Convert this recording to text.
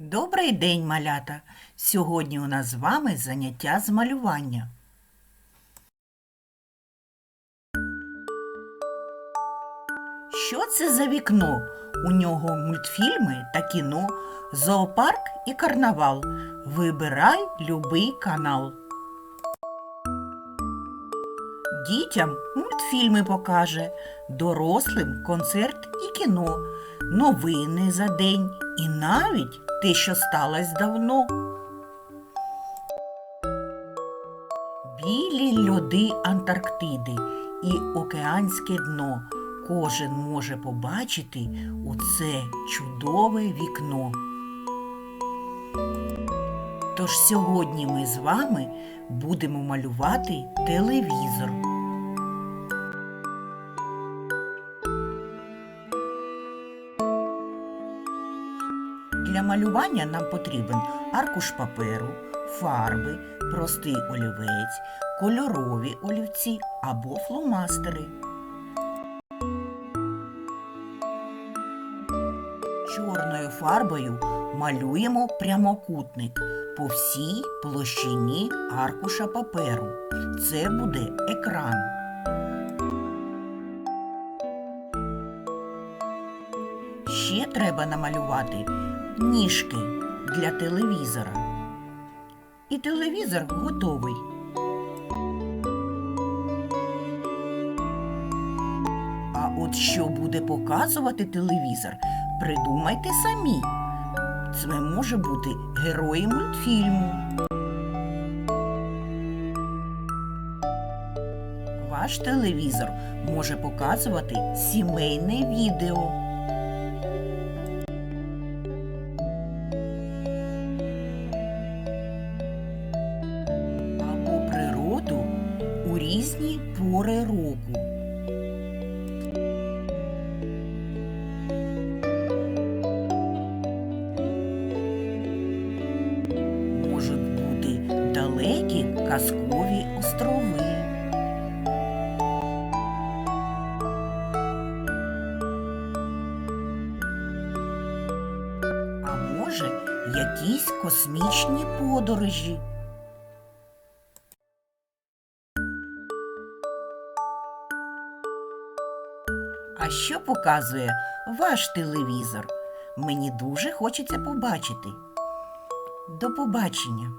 Добрий день, малята! Сьогодні у нас з вами заняття з малювання. Що це за вікно? У нього мультфільми та кіно, зоопарк і карнавал. Вибирай любий канал. Дітям мультфільми покаже, дорослим концерт і кіно, новини за день і навіть те, що сталося давно. Білі льоди Антарктиди і океанське дно кожен може побачити у це чудове вікно. Тож сьогодні ми з вами будемо малювати телевізор. Для малювання нам потрібен аркуш паперу, фарби, простий олівець, кольорові олівці або фломастери. Чорною фарбою малюємо прямокутник по всій площині аркуша паперу. Це буде екран. Ще треба намалювати ніжки для телевізора. І телевізор готовий. А от що буде показувати телевізор, придумайте самі. Це може бути герої мультфільму. Ваш телевізор може показувати сімейне відео. Різні пори року. Можуть бути далекі казкові острови. А може, якісь космічні подорожі. А що показує ваш телевізор? Мені дуже хочеться побачити. До побачення!